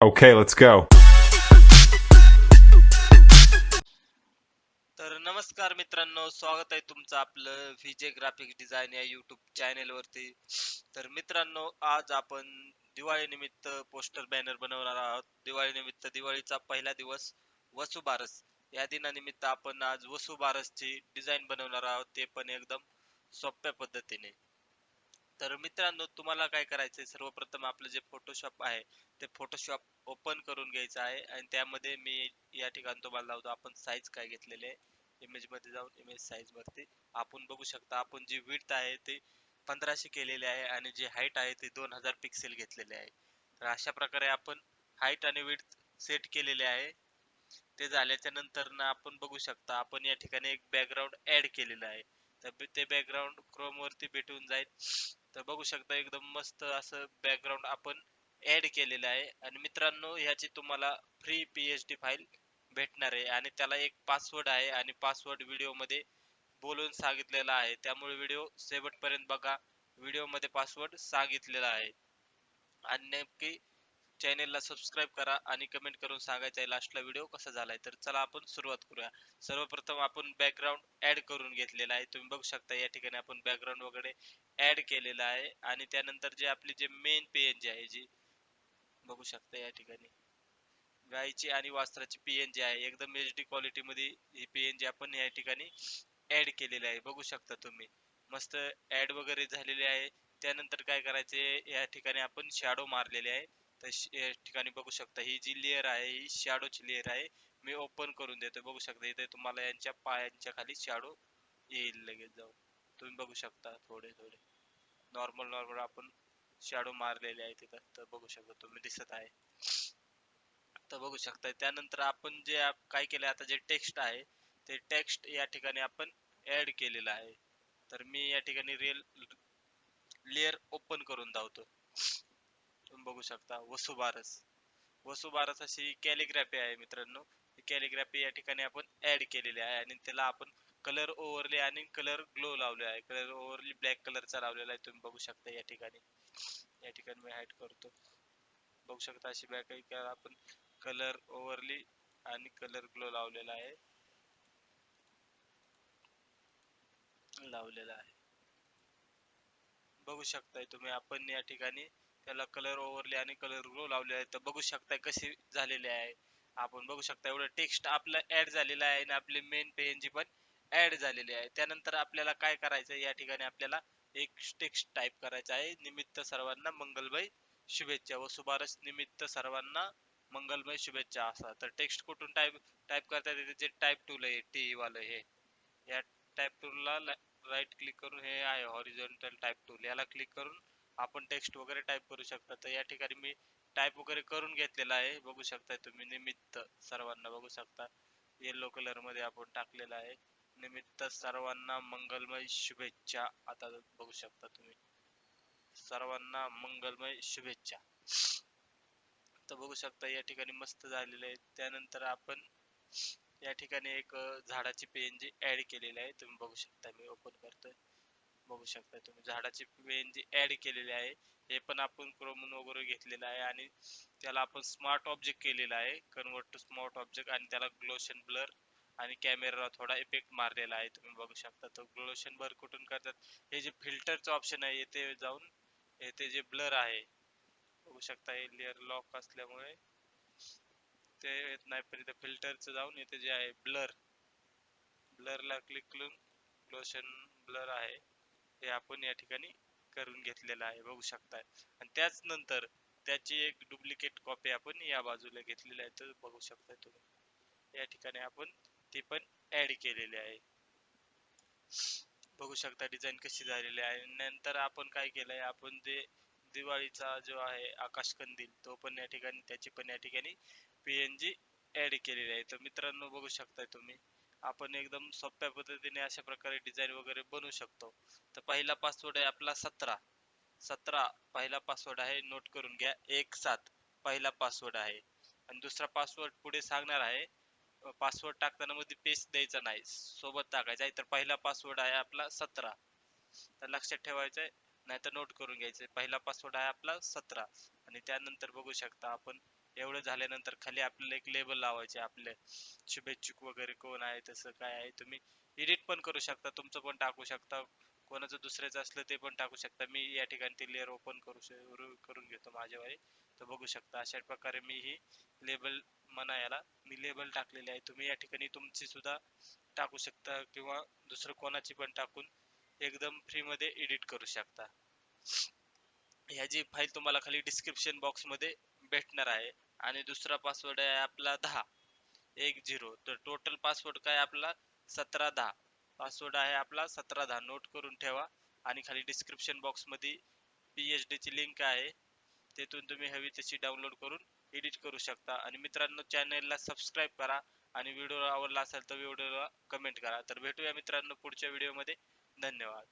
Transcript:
Okay, let's go. तर नमस्कार मित्रांनो स्वागत आहे तुमचं आपलं व्हीजे ग्राफिक्स डिझाईन या युट्यूब चॅनेल वरती. तर मित्रांनो आज आपण दिवाळी निमित्त पोस्टर बॅनर बनवणार आहोत. दिवाळी निमित्त दिवाळीचा पहिला दिवस वसुबारस या दिनानिमित्त आपण आज वसुबारसची डिझाईन बनवणार आहोत. ते पण एकदम सोप्या पद्धतीने. तर मित्रांनो तुम्हाला काय करायचंय? सर्वप्रथम आपलं जे फोटोशॉप आहे ते फोटोशॉप ओपन करून घ्यायचं आहे आणि त्यामध्ये मी या ठिकाणी तुम्हाला लावतो. आपण साईज काय घेतलेले आहे? इमेजमध्ये जाऊन इमेज साईज वरती आपण बघू शकता. आपण जी विड्थ आहे ते पंधराशे केलेले आहे आणि जी हाईट आहे ते दोन हजार पिक्सेल घेतलेले आहे. तर अशा प्रकारे आपण हाईट आणि विड्थ सेट केलेले आहे. ते झाल्याच्यानंतर ना आपण बघू शकता आपण या ठिकाणी एक बॅकग्राऊंड ऍड केलेलं आहे. तर ते बॅकग्राऊंड क्रोम वरती भेटून जाईल. तर बघू शकता एकदम मस्त असं बॅकग्राऊंड आपण ऍड केलेलं आहे. आणि मित्रांनो ह्याची तुम्हाला फ्री पीएचडी फाईल भेटणार आहे. आणि त्याला एक पासवर्ड आहे आणि पासवर्ड व्हिडिओमध्ये बोलून सांगितलेला आहे. त्यामुळे व्हिडिओ शेवटपर्यंत बघा. व्हिडिओमध्ये पासवर्ड सांगितलेला आहे. आणि नेमकी चॅनेलला सबस्क्राईब करा आणि कमेंट करून सांगायचं आहे लास्टला व्हिडिओ कसा झालाय. तर चला आपण सुरुवात करूया. सर्वप्रथम आपण बॅकग्राऊंड ऍड करून घेतलेला आहे. तुम्ही बघू शकता या ठिकाणी आपण बॅकग्राऊंड वगैरे ऍड केलेला आहे. आणि त्यानंतर जे आपली जे मेन पीएनजी आहे जी बघू शकता या ठिकाणी. गायची आणि वास्त्राची पीएनजी आहे. एकदम एच डी क्वालिटी मध्ये ही पीएनजी आपण या ठिकाणी ऍड केलेली आहे. बघू शकता तुम्ही. मस्त ऍड वगैरे झालेली आहे. त्यानंतर काय करायचे या ठिकाणी आपण शॅडो मारलेले आहे. तर या ठिकाणी बघू शकता ही जी लेअर आहे ही शॅडोची लेअर आहे. मी ओपन करून देतो बघू शकता इथे तुम्हाला यांच्या पायांच्या खाली शॅडो येईल लगेच जाऊन. तुम्ही बघू शकता थोडे थोडे. नॉर्मल नॉर्मल आपण शॅडो मारलेले आहे तिथं तर बघू शकता तुम्ही दिसत आहे. तर बघू शकता त्यानंतर आपण जे काय केलं आता जे टेक्स्ट आहे ते टेक्स्ट या ठिकाणी आपण ऍड केलेलं आहे. तर मी या ठिकाणी रिअल लेअर ओपन करून धावतो तुम्ही बघू शकता वसुबारस. वसुबारस अशी कॅलिग्राफी आहे मित्रांनो. कॅलिग्राफी या ठिकाणी आपण ऍड केलेली आहे आणि त्याला आपण कलर ओव्हरले आणि कलर ग्लो लावले आहे. कलर ओव्हरली ब्लॅक कलरचा लावलेला आहे. तुम्ही बघू शकता या ठिकाणी. या ठिकाणी मी हाईड करतो. बघू शकता अशी बॅक आहे. आपण कलर ओव्हरली आणि कलर ग्लो लावलेला आहे. लावलेला आहे. बघू शकताय तुम्ही. आपण या ठिकाणी त्याला कलर ओव्हरले आणि कलर ग्लो लावले आहे. तर बघू शकताय कसे झालेले आहे. आपण बघू शकता एवढं टेक्स्ट आपला ऍड झालेला आहे आणि आपले मेन पेनजी पण ऍड झालेली आहे. त्यानंतर आपल्याला काय करायचं या ठिकाणी आपल्याला एक टेक्स्ट टाईप करायचा आहे. निमित्त सर्वांना मंगलमय शुभेच्छा व सुभारस निमित्त सर्वांना मंगलमय शुभेच्छा. असा. तर टेक्स्ट कुठून टाईप टाईप करता येते? जे टाईप टूल आहे. टी वालं हे. या टाईप टूलला राईट क्लिक करून हे आहे. Horizontal type tool. याला क्लिक करून आपण टेक्स्ट वगैरे टाईप करू शकता. तर या ठिकाणी मी टाईप वगैरे करून घेतलेला आहे. बघू शकता तुम्ही. निमित्त सर्वांना बघू शकता. येलो कलरमध्ये आपण टाकलेला आहे. निमित्त सर्वांना मंगलमय शुभेच्छा. आता बघू शकता तुम्ही. सर्वांना मंगलमय शुभेच्छा. तर बघू शकता या ठिकाणी मस्त झालेलं आहे. त्यानंतर आपण या ठिकाणी एक झाडाची झाडाची पेनजी ऍड केलेली आहे. तुम्ही बघू शकता मी ओपन करतोय. बघू शकता तुम्ही झाडाची पेनजी ऍड केलेली आहे. हे पण आपण क्रोमून वगैरे घेतलेलं आहे आणि त्याला आपण स्मार्ट ऑब्जेक्ट केलेला आहे. कन्वर्ट टू स्मार्ट ऑब्जेक्ट आणि त्याला ग्लोशन ब्लर आणि कॅमेराला थोडा इफेक्ट मारलेला आहे. तुम्ही बघू शकता तो ग्लोशन भर कुठून करतात. हे जे फिल्टरचं ऑप्शन आहे येथे जाऊन येथे जे ब्लर आहे बघू शकता हे लेअर लॉक असल्यामुळे ते येत नाही पण इथे फिल्टरचं जाऊन इथे जे आहे ब्लर ब्लरला क्लिक करून ग्लोशन ब्लर आहे. हे आपण या ठिकाणी करून घेतलेलं आहे बघू शकताय. आणि त्याच नंतर त्याची एक डुप्लिकेट कॉपी आपण या बाजूला घेतलेली आहे तर बघू शकताय तुम्ही. या ठिकाणी आपण ती पण ऍड केलेली आहे. बघू शकता डिझाईन कशी झालेली आहे. नंतर आपण काय केलंय आपण जे दिवाळीचा जो आहे आकाश कंदील तो पण या ठिकाणी त्याची पण या ठिकाणी पीएनजी ऍड केलेली आहे. तर मित्रांनो बघू शकताय तुम्ही. आपण एकदम सोप्या पद्धतीने अशा प्रकारे डिझाईन वगैरे बनवू शकतो. तर पहिला पासवर्ड आहे आपला सतरा. सतरा पहिला पासवर्ड आहे. नोट करून घ्या. एक सात पहिला पासवर्ड आहे. आणि दुसरा पासवर्ड पुढे सांगणार आहे. पासवर्ड टाकताना मध्ये पेस्ट द्यायचा नाही. सोबत टाकायचा. आहे तर पहिला पासवर्ड आहे आपला सतरा. तर लक्षात ठेवायचं आहे. नाहीतर नोट करून घ्यायचं पहिला पासवर्ड आहे आपला सतरा. आणि त्यानंतर बघू शकता आपण एवढं झाल्यानंतर खाली आपल्याला एक लेबल लावायचे आपले. शुभेच्छुक वगैरे कोण आहे तसं काय आहे तुम्ही एडिट पण करू शकता. तुमचं पण टाकू शकता. कोणाचं दुसऱ्याचं असलं ते पण टाकू शकता. मी या ठिकाणी ते लेअर ओपन करू करून घेतो माझ्यावाले तर बघू शकता अशा प्रकारे मी ही लेबल म्हणा याला मी लेबल टाकलेले आहे. तुम्ही या ठिकाणी तुमची सुद्धा टाकू शकता किंवा दुसरं कोणाची पण टाकून एकदम फ्रीमध्ये एडिट करू शकता. ह्याची फाईल तुम्हाला खाली डिस्क्रिप्शन बॉक्समध्ये भेटणार आहे आणि दुसरा पासवर्ड आहे आपला दहा. एक झिरो. तर टोटल पासवर्ड काय आपला? सतरा दहा. पासवर्ड आहे आपला सतरा दहा. नोट करून ठेवा. आणि खाली डिस्क्रिप्शन बॉक्समध्ये पी एच डीची लिंक आहे. तेथून तुम्ही हवी तशी डाउनलोड करून एडिट करू शकता. आणि मित्रांनो चॅनलला सबस्क्राईब करा. आणि व्हिडिओ आवडला असेल तर व्हिडिओला कमेंट करा. तर भेटूया मित्रांनो पुढच्या व्हिडिओमध्ये धन्यवाद.